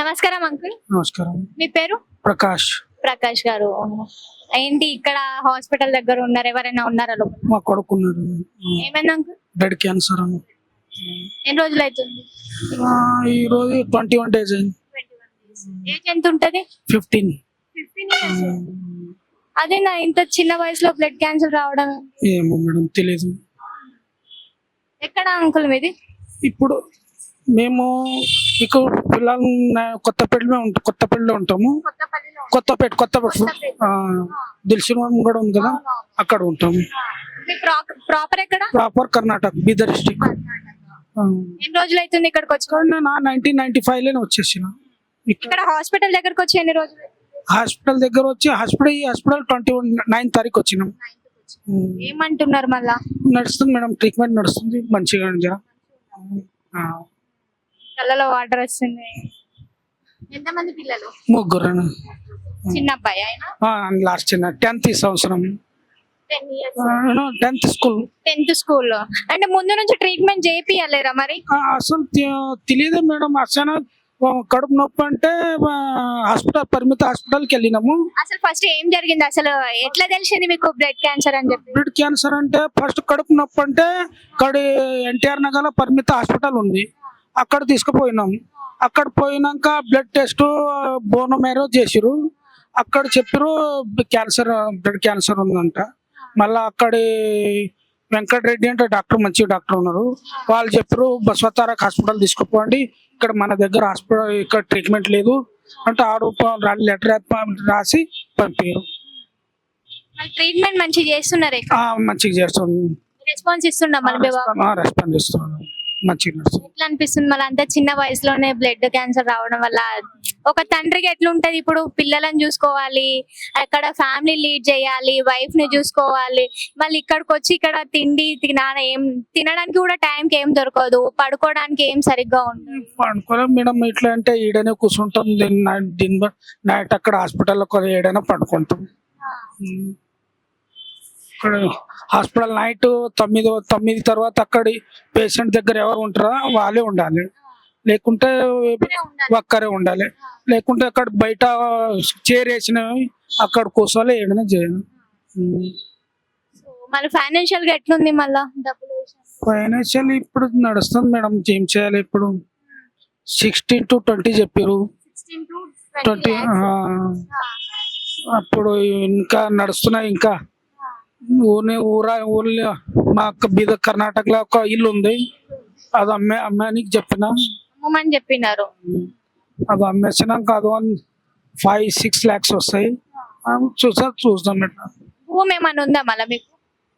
నమస్కారం అంకుల్. నమస్కారం. మీ పేరు? ప్రకాష్. ప్రకాష్ గారు. ఏంటి ఇక్కడ హాస్పిటల్ దగ్గర ఉన్నారు? ఎవరైనా ఉన్నారా లోపల? మా కొడుకున్నాడు ఏమైంది అంకుల్? బ్లడ్ క్యాన్సర్ అని. ఎన్ని రోజులు అవుతుంది ఆ, ఈ రోజు ట్వంటీ వన్ డేస్ అయింది. ఏజ్ ఎంత ఉంటది ఫిఫ్టీన్ అదే నా ఇంత చిన్న వయసులో బ్లడ్ క్యాన్సర్ రావడం. ఏమో మేడం తెలియదు ఎక్కడ అంకుల్ మీది? ఇప్పుడు మేము ఇక్కడ పిల్లలు కొత్తపేటలో ఉంటాం కొత్తపేటలో ఉంటాము. కొత్తపల్లిలో కొత్తపేట కొత్తపేట. ఆ, దిల్సుఖ్ కూడా ఉంది కదా అక్కడ ఉంటాము. ప్రాపర్ ఎక్కడ? ప్రాపర్ కర్ణాటక బీదర్ డిస్టిక్ ఎన్ని రోజులు అవుతుంది ఇక్కడికి వచ్చి? నేను నైన్టీన్ నైన్టీ ఫైవ్లోనే వచ్చేసిన. ఇక్కడ హాస్పిటల్ దగ్గరకు వచ్చి ఎన్ని రోజులు? హాస్పిటల్ దగ్గర వచ్చి హాస్పిటల్ ఈ హాస్పిటల్ ట్వంటీ వన్ నైన్ తారీఖు వచ్చినాం. ఏమంటున్నారు మళ్ళా? నడుస్తుంది మేడం ట్రీట్మెంట్ నడుస్తుంది మంచిగా జర. కళ్ళలో వాటర్ వస్తుంది. ఎంతమంది పిల్లలు? ముగ్గురు చిన్న అబ్బాయి ఆయన లాస్ట్ చిన్న టెన్త్ ఈ సంవత్సరం. Ten years. Tenth school. Tenth స్కూల్లో. అంటే ముందు నుంచి ట్రీట్మెంట్ చేపియలేరా మరి? అసలు తెలియదు మేడం. అసలు కడుపు నొప్పి అంటే హాస్పిటల్ పరిమిత హాస్పిటల్కి వెళ్ళినాము. అసలు ఫస్ట్ ఏం జరిగింది? అసలు ఎట్లా తెలిసింది మీకు బ్లడ్ క్యాన్సర్ అని చెప్పి? బ్లడ్ క్యాన్సర్ అంటే ఫస్ట్ కడుపు నొప్పి అంటే ఇక్కడ ఎన్టీఆర్ నగర్లో పరిమిత హాస్పిటల్ ఉంది. అక్కడ తీసుకుపోయినాం. అక్కడ పోయినాక బ్లడ్ టెస్ట్ బోన్ మేరో చేసిరు అక్కడ చెప్పారు క్యాన్సర్ బ్లడ్ క్యాన్సర్ ఉందంట. మళ్ళీ అక్కడి వెంకటరెడ్డి అంటే డాక్టర్ మంచి డాక్టర్ ఉన్నారు. వాళ్ళు చెప్పారు బస్వతారక్ హాస్పిటల్ తీసుకుపోండి. ఇక్కడ మన దగ్గర హాస్పిటల్ ఇక్కడ ట్రీట్మెంట్ లేదు. అంటే ఆ రూపం లెటర్ రాసి పంపారు ట్రీట్మెంట్ మంచిగా చేస్తున్నారు? మంచిగా చేస్తుంది రెస్పాన్స్ బాబు? రెస్పాండ్ చేస్తున్నాను మంచిగా నడుస్తుంది. ఎట్లా అనిపిస్తుంది మళ్ళీ అంత చిన్న వయసులోనే బ్లడ్ క్యాన్సర్ రావడం వల్ల? ఒక తండ్రికి ఎట్లుంటది? ఇప్పుడు పిల్లలను చూసుకోవాలి అక్కడ ఫ్యామిలీ లీడ్ చేయాలి వైఫ్ని చూసుకోవాలి. మళ్ళీ ఇక్కడికి వచ్చి ఇక్కడ తిండి తినాన ఏం తినడానికి కూడా టైంకి ఏం దొరకదు. పడుకోవడానికి ఏం సరిగ్గా ఉండదు. పండుకోలేం మేడం ఇట్లా అంటే ఈడనే కూర్చుంటాం దీని నైట్ అక్కడ హాస్పిటల్లో ఏడైనా పండుకుంటాం. ఉమ్. ఇక్కడ హాస్పిటల్ నైట్ తొమ్మిది తొమ్మిది తర్వాత అక్కడి పేషెంట్ దగ్గర ఎవరు ఉంటారో వాళ్ళే ఉండాలి. లేకుంటే ఒక్కరే ఉండాలి. లేకుంటే అక్కడ బయట చైర్ వేసినవి అక్కడ కూర్చోవాలి ఏడైనా చేయను. మళ్ళీ ఫైనాన్షియల్గా ఎట్లుంది మళ్ళా ఫైనాన్షియల్ ఇప్పుడు నడుస్తుంది మేడం ఏం చేయాలి ఇప్పుడు? సిక్స్టీన్ టు ట్వంటీ చెప్పారు ట్వంటీ అప్పుడు ఇంకా నడుస్తున్నాయి ఇంకా. ఊరిని ఊరా ఊర్లో. మా అక్క బీద కర్ణాటకలో ఒక ఇల్లు ఉంది. అది అమ్మే అమ్మానికి చెప్పిన. అమ్మమని చెప్పినారు. అది అమ్మేసినాక అది వన్ ఫైవ్ సిక్స్ ల్యాక్స్ వస్తాయి. చూసా ఎట్లా భూమి ఏమైనా ఉందా మళ్ళీ మీకు?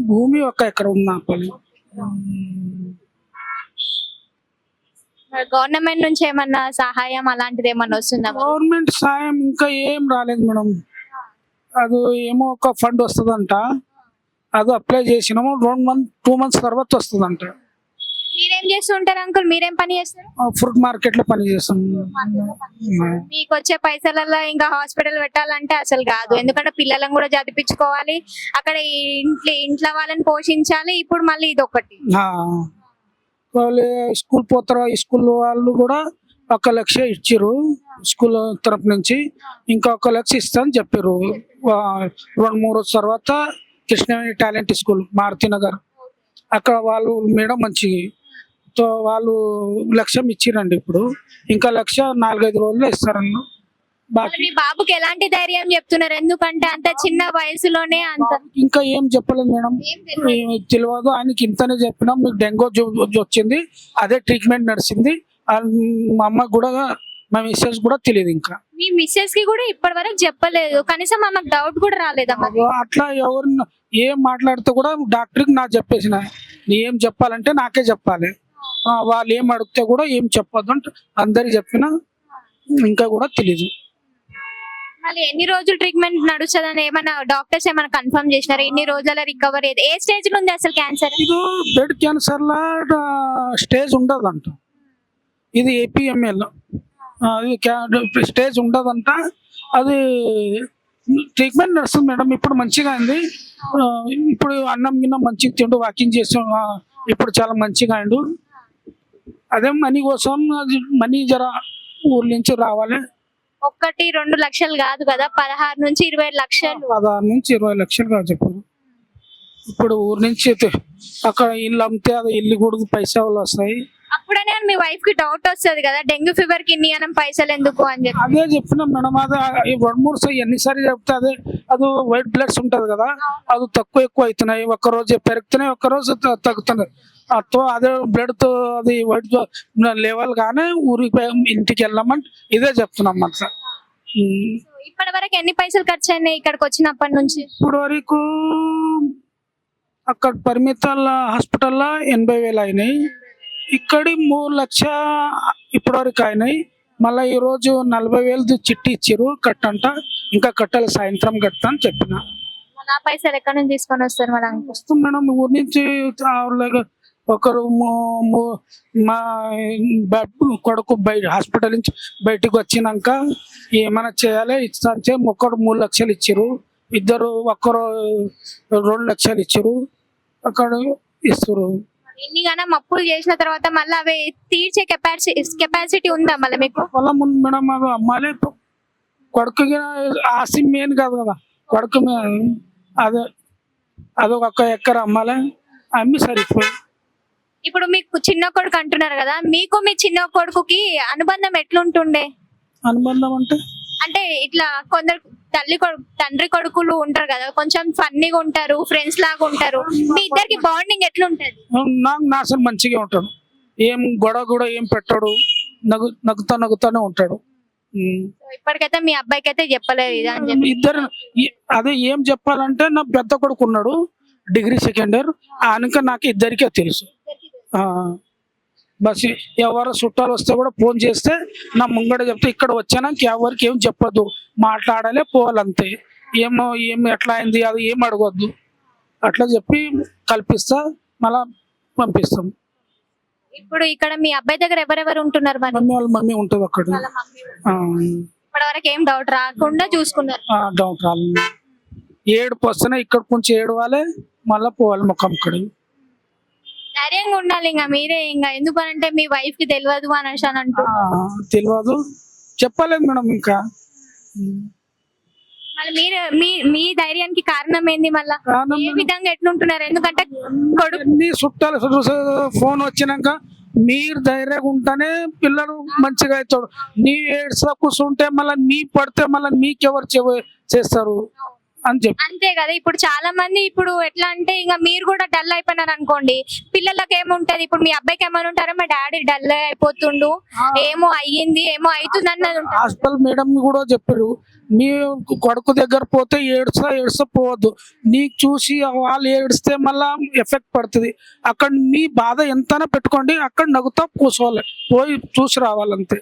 భూమి ఒక ఎక్కడ ఉంది నాపల్లి గవర్నమెంట్ నుంచి ఏమన్నా సహాయం అలాంటిది ఏమన్నా వస్తుందా గవర్నమెంట్ సాయం ఇంకా ఏం రాలేదు మేడం. అది ఏమో ఒక ఫండ్ వస్తుందంట. అది అప్లై చేసినాము. రెండు మంత్ టూ మంత్స్ తర్వాత వస్తుందంట. మీరేం చేస్తుంటారు అంకుల్? మీరేం పని చేస్తారు? ఫ్రూట్ మార్కెట్లో పని చేస్తాం. మీకు వచ్చే పైసలలో ఇంకా హాస్పిటల్ పెట్టాలంటే అసలు కాదు. ఎందుకంటే పిల్లలను కూడా చదివించుకోవాలి. అక్కడ ఇంట్లో ఇంట్లో వాళ్ళని పోషించాలి. ఇప్పుడు మళ్ళీ ఇది ఒకటి స్కూల్ పోతారు. స్కూల్ వాళ్ళు కూడా ఒక లక్ష ఇచ్చారు స్కూల్ తరపు నుంచి. ఇంకా ఒక లక్ష ఇస్తా అని చెప్పారు రెండు మూడు రోజుల తర్వాత కృష్ణవేణి టాలెంట్ స్కూల్ మారుతి నగర్ అక్కడ వాళ్ళు మేడం మంచి తో వాళ్ళు లక్ష్యం ఇచ్చిరండి ఇప్పుడు. ఇంకా లక్ష నాలుగైదు రోజుల్లో ఇస్తారన్న. మీ బాబుకి ఎలాంటి ధైర్యం చెప్తున్నారు? ఎందుకంటే అంత చిన్న వయసులోనే అంత ఇంకా ఏం చెప్పలేదు మేడం. తెలియదు. ఆయనకి ఇంతనే చెప్పినాం మీకు డెంగూ వచ్చింది. అదే ట్రీట్మెంట్ నడిచింది. మా అమ్మ కూడా మా మిస్సెస్ కూడా తెలియదు ఇంకా. మీ మిస్సెస్కి కూడా ఇప్పటి వరకు చెప్పలేదు. కనీసం ఆమెకు డౌట్ కూడా రాలేదా మరి? అట్లా ఎవరు ఏం మాట్లాడితే కూడా డాక్టర్కి నాకు చెప్పేసిన. నీ ఏం చెప్పాలంటే నాకే చెప్పాలి. వాళ్ళు ఏం అడిగితే కూడా ఏం చెప్పొద్దు అంటే అందరికి చెప్పిన ఇంకా కూడా తెలియదు మళ్ళీ ఎన్ని రోజులు ట్రీట్మెంట్ నడుస్తుందని ఏమైనా డాక్టర్స్ ఏమైనా కన్ఫర్మ్ చేసినారు? ఎన్ని రోజుల రికవర్ ఏ స్టేజ్లో ఉంది అసలు క్యాన్సర్ ఇది బ్లడ్ క్యాన్సర్ లా స్టేజ్ ఉండదంట. ఇది ఏపీఎంఎల్ స్టేజ్ ఉండదంట. అది ట్రీట్మెంట్ నడుస్తుంది మేడం. ఇప్పుడు మంచిగా అయింది ఇప్పుడు అన్నం గిన్న మంచిగా తిండు వాకింగ్ చేసి ఇప్పుడు చాలా మంచిగా అయిండు అదే మనీ కోసం మనీ జర ఊరు నుంచి రావాలి. ఒక్కటి రెండు లక్షలు కాదు కదా? పదహారు నుంచి ఇరవై లక్షలు. పదహారు నుంచి ఇరవై లక్షలు కాదు చెప్పారు ఇప్పుడు ఊరు నుంచి అయితే అక్కడ ఇల్లు అమ్మితే అది ఇల్లు కూడా పైసలు వస్తాయి. అప్పుడనే మీ వైఫ్కి డౌట్ వస్తుంది కదా డెంగ్యూ ఫీవర్కి ఇన్ని అనం పైసలు ఎందుకు అని చెప్పి. అదే చెప్పిన మేడం అది రెండు మూడు సార్లు ఎన్నిసార్లు చెప్తే అదే అది వైట్ బ్లడ్స్ ఉంటది కదా అది తక్కువ ఎక్కువ అవుతున్నాయి ఒక్క రోజు పెరుగుతున్నాయి ఒక్క రోజు తగ్గుతున్నాయి. అతో అదే బ్లడ్తో అది వైట్ లెవెల్ గానే ఊరికి ఇంటికి వెళ్ళామని ఇదే చెప్తున్నాం మన సార్. ఇప్పటి వరకు ఎన్ని పైసలు ఖర్చు అయినాయి ఇక్కడికి వచ్చినప్పటి నుంచి? ఇప్పుడు వరకు అక్కడ పరిమితాల హాస్పిటల్లో ఎనభై వేలు అయినాయి. ఇక్కడి మూడు లక్ష ఇప్పటి వరకు అయినాయి. మళ్ళీ ఈరోజు నలభై వేలు చిట్టి ఇచ్చారు కట్టంట. ఇంకా కట్టాలి సాయంత్రం కట్టా అని చెప్పిన. పైసలు ఎక్కడి నుంచి తీసుకొని వస్తారు మన అంకుల్? వస్తాం మేడం ఊరి నుంచి ఒకరు ము- కొడుకు బయట హాస్పిటల్ నుంచి బయటకు వచ్చినాక ఏమైనా చేయాలి ఇచ్చే ఒకరు మూడు లక్షలు ఇచ్చారు ఇద్దరు ఒక్కరు రెండు లక్షలు ఇచ్చారు అక్కడ ఇస్తారు ఇన్ని గానం అప్పులు చేసిన తర్వాత మళ్ళీ అవి తీర్చే కెపాసిటీ కెపాసిటీ ఉందా మళ్ళీ మీకు? పొలం ముందు మేడం మాకు అమ్మాలే కొడుకుకి ఆసి మెయిన్ కాదు కదా. కొడుకు అదే అదొక ఎక్కర అమ్మాలే అమ్మి సరిపోయి. ఇప్పుడు మీకు చిన్న కొడుకు అంటున్నారు కదా మీకు మీ చిన్న కొడుకుకి అనుబంధం ఎట్లుంటుండే? అనుబంధం అంటే? అంటే ఇట్లా కొందరు తల్లి తండ్రి కొడుకులు ఉంటారు కదా కొంచెం ఫన్నీగా ఉంటారు ఫ్రెండ్స్ లాగా ఉంటారు. మీ ఇద్దరికి బాండింగ్ ఎట్లుంటది? నాశనం మంచిగా ఉంటాడు. ఏం గొడవ కూడా ఏం పెట్టాడు. నగు నగుతా నగుతానే ఉంటాడు. ఇప్పటికైతే మీ అబ్బాయికి అయితే చెప్పలేదు ఇద్దరు అదే ఏం చెప్పాలంటే నా పెద్ద కొడుకు ఉన్నాడు డిగ్రీ సెకండ్ ఇయర్. ఆయనక నాకు ఇద్దరికే తెలుసు. ఆ, బస్ ఎవరు చుట్టాలు వస్తే కూడా ఫోన్ చేస్తే నా ముంగడ చెప్తే ఇక్కడ వచ్చానాక ఎవరికి ఏం చెప్పొద్దు. మాట్లాడాలి పోవాలంతే. ఏమో ఏం ఎట్లా అయింది? అది ఏం అడగొద్దు. అట్లా చెప్పి కల్పిస్తా మళ్ళా పంపిస్తాం. ఇప్పుడు ఇక్కడ మీ అబ్బాయి దగ్గర ఎవరెవరు ఉంటున్నారు మమ్మీ వాళ్ళ మమ్మీ ఉంటుంది అక్కడ. ఆ, ఇప్పటి వరకు ఏం డౌట్ రాకుండా చూసుకున్నారు. డౌట్ రాలేదు. ఏడుపు వస్తేనే ఇక్కడ కొంచెం ఏడవాలి మళ్ళీ పోవాలి ముఖం కడిగి ధైర్యంగా ఉండాలి ఇంకా మీరే ఇంకా. ఎందుకనంటే మీ వైఫ్కి తెలియదు అనేసి అని అంటూ తెలియదు చెప్పలేదు మేడం ఇంకా. మళ్ళీ మీరు మీ మీ ధైర్యానికి కారణం ఏంది మళ్ళా? ఏ విధంగా ఎట్లుంటున్నారు? ఎందుకంటే కొడుకు అన్ని చుట్టాలు ఫోన్ వచ్చినాక మీరు ధైర్యంగా ఉంటేనే పిల్లలు మంచిగా అవుతాడు నీ ఏడ్స్లో కూర్చుంటే మళ్ళీ నీ పడితే మళ్ళీ మీకెవరు చేస్తారు? అని చెప్పి. అంతే కదా ఇప్పుడు చాలా మంది ఇప్పుడు ఎట్లా అంటే ఇంకా మీరు కూడా డల్ అయిపోయినారు అనుకోండి పిల్లలకి ఏముంటది? ఇప్పుడు మీ అబ్బాయికి ఏమైనా ఉంటారో? మా డాడీ డల్ అయిపోతుండు ఏమో అయ్యింది ఏమో అవుతుంది అన్నది ఉంటుంది. హాస్పిటల్ మేడం కూడా చెప్పారు మీ కొడుకు దగ్గర పోతే ఏడుస్తా ఏడుస్తా పోవద్దు. నీకు చూసి వాళ్ళు ఏడిస్తే మళ్ళా ఎఫెక్ట్ పడుతుంది. అక్కడ మీ బాధ ఎంతైనా పెట్టుకోండి అక్కడ నవ్వుతా కూర్చోవాలి పోయి చూసి రావాలంతే.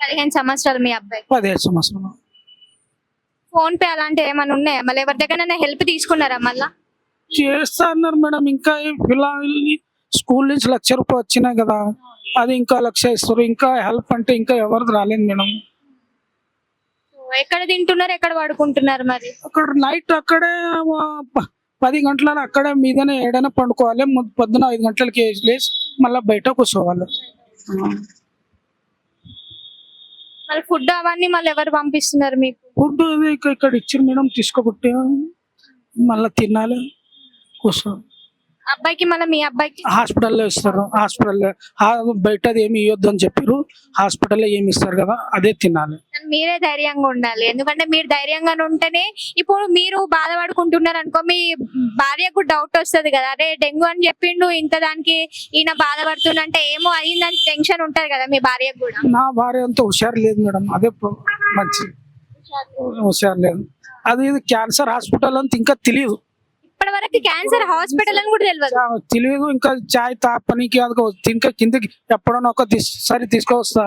పదిహేను సంవత్సరాలు మీ అబ్బాయి. పదిహేను సంవత్సరాలు. ఫోన్ పే అలాంటివి ఏమైనా ఉన్నాయా? మళ్ళీ ఎవరి దగ్గర హెల్ప్ తీసుకున్నారా మళ్ళా? చేస్తా అన్నారు మేడం. ఇంకా పిల్లల్ని స్కూల్ నుంచి లక్ష రూపాయలు వచ్చినాయి కదా అది ఇంకా లక్ష ఇస్తారు. ఇంకా హెల్ప్ అంటే ఇంకా ఎవరిది రాలేదు మేడం. ఎక్కడ తింటున్నారు? ఎక్కడ పడుకుంటున్నారు మరి? అక్కడ నైట్ అక్కడే పది గంటల అక్కడే మీదనే ఏడైనా పండుకోవాలి. పొద్దున ఐదు గంటలకి లేచి మళ్ళీ బయట కూర్చోవాలి. మళ్ళీ ఫుడ్ అవన్నీ మళ్ళీ ఎవరు పంపిస్తున్నారు మీకు? ఫుడ్ ఇక్కడ ఇచ్చారు మేడం తీసుకోబట్టే మళ్ళీ తినాలి కోసం అబ్బాయికి మళ్ళీ మీ అబ్బాయికి? హాస్పిటల్లో ఇస్తారు. హాస్పిటల్లో బయటది ఏమి ఇవ్వద్దు అని చెప్పారు హాస్పిటల్లో ఏమి ఇస్తారు కదా అదే తినాలి. మీరే ధైర్యంగా ఉండాలి. ఎందుకంటే మీరు ధైర్యంగా ఉంటేనే ఇప్పుడు మీరు బాధపడుకుంటున్నారు అనుకో మీ భార్యకు డౌట్ వస్తుంది కదా. అరే డెంగ్యూ అని చెప్పిండు ఇంత దానికి ఈయన బాధపడుతుండంటే ఏమో అయిందని టెన్షన్ ఉంటది కదా మీ భార్యకు కూడా. నా భార్య అంత హుషారు లేదు మేడం. అదే మంచి హుషారు లేదు. అది ఇది క్యాన్సర్ హాస్పిటల్ అంత ఇంకా తెలియదు ఇప్పటి వరకు క్యాన్సర్ హాస్పిటల్ అని కూడా తెలియదు తెలియదు ఇంకా చాయ్ తాపనికి ఇంకా కిందకి ఎప్పుడైనా ఒక సరి తీసుకొస్తా.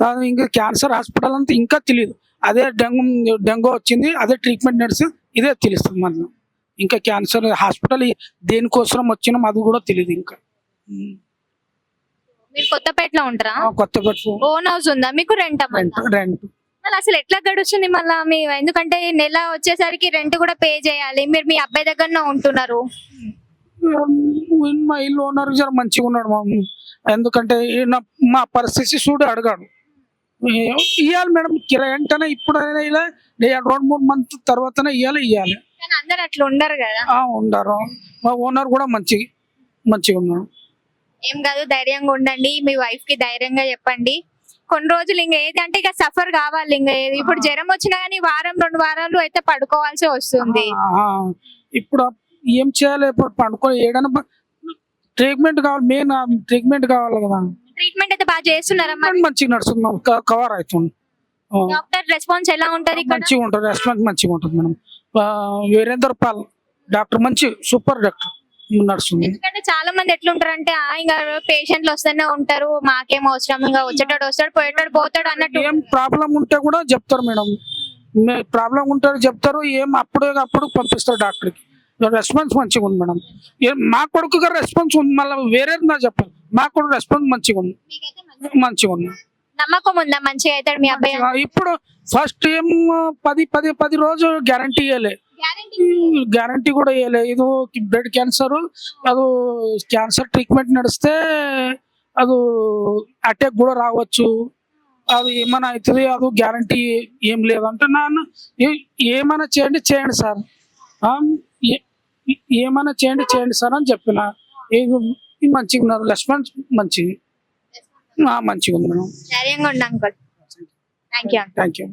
దాని ఇంకా క్యాన్సర్ హాస్పిటల్ అంతా ఇంకా తెలియదు అదే డెంగు డెంగు వచ్చింది అదే ట్రీట్మెంట్ నడిచి ఇదే తెలుస్తుంది మనం ఇంకా క్యాన్సర్ హాస్పిటల్ దేనికోసం వచ్చినాం అది కూడా తెలియదు ఇంకా. మీరు కొత్తపేటలో ఉంటారా? ఆ కొత్త పెట్టు ఓన్ హౌస్ ఉందా? మీకు రెంట్ రెంట్. మళ్ళీ అసలు ఎట్లా గడుస్తుంది మళ్ళీ? మీ ఎందుకంటే నెల వచ్చేసరికి రెంట్ కూడా పే చేయాలి. మీరు మీ అబ్బాయి దగ్గరనే ఉంటున్నారు. మా ఇల్లు ఓనర్ జర మంచిగా ఉన్నాడు మా ఎందుకంటే మా పరిస్థితి చూడు అడగాడు. ఇవ్వాలి మేడం కిరా వెంటనే ఇప్పుడైనా ఇలా రెండు మూడు మంత్ తర్వాతనే ఇవ్వాలి ఇవ్వాలి కానీ అందరు అట్లా ఉండరు కదా? ఉండరు. మా ఓనర్ కూడా మంచి మంచిగా ఉన్నాడు. ఏం కాదు ధైర్యంగా ఉండండి. మీ వైఫ్కి ధైర్యంగా చెప్పండి. కొన్ని రోజులు ఇంకా ఏదంటే ఇక సఫర్ కావాలి ఇంకా ఏది. ఇప్పుడు జ్వరం వచ్చినా కానీ వారం రెండు వారాలు అయితే పడుకోవాల్సి వస్తుంది. ఆ, ఇప్పుడు ఏం చేయాలి? ఇప్పుడు పండుకో ఏడైనా ట్రీట్మెంట్ కావాలి. మెయిన్ ట్రీట్మెంట్ కావాలి కదా. ట్రీట్మెంట్ అయితే బాగా చేస్తున్నారా మరి? మంచిగా నడుస్తుంది. మేడం కవర్ అవుతుంది. ఆ, డాక్టర్ రెస్పాన్స్ ఎలా ఉంటది ఇక్కడ? మంచిగా ఉంటుంది. రెస్పాన్స్ మంచిగా ఉంటుంది మేడం. ఆ, వీరేందర్ పాల్. డాక్టర్ మంచి సూపర్ డాక్టర్. నడుస్తుంది. చాలా మంది ఎట్లుంటారు అంటే ఆ, ఇంకా పేషెంట్లు వస్తూనే ఉంటారు మాకేం అవసరం ఇంకా వచ్చేటోడు వస్తాడు పోయేటోడు పోతాడు అన్నట్టు. ఏం ప్రాబ్లం ఉంటే కూడా చెప్తారు మేడం. ప్రాబ్లం ఉంటే చెప్తారు ఏం అప్పుడే అప్పుడు పంపిస్తారు డాక్టర్కి. రెస్పాన్స్ మంచిగా ఉంది మేడం. ఏం మా కొడుకు గారు రెస్పాన్స్ ఉంది మళ్ళీ వేరే నా చెప్పాలి. మా కొడుకు రెస్పాన్స్ మంచిగా ఉంది. మంచిగా ఉంది. నమ్మకం ఉందా? మంచిగా అవుతాడు మీ అబ్బాయి ఇప్పుడు ఫస్ట్ ఏం పది పది పది రోజు గ్యారంటీ ఇవ్వలే గ్యారంటీ కూడా ఇవ్వలే ఇది బ్లడ్ క్యాన్సర్ అది క్యాన్సర్ ట్రీట్మెంట్ నడిస్తే అది అటాక్ కూడా రావచ్చు. అది ఏమైనా అవుతుంది? అది గ్యారంటీ ఏం లేదంటే. నాన్న ఏమైనా చేయండి చేయండి సార్. ఏమైనా చేయండి చేయండి సార్ అని చెప్పిన. ఇది మంచిగా ఉన్నారు. రెస్పాన్స్ మంచిది. మంచిగా ఉంది madam. Thank you thank you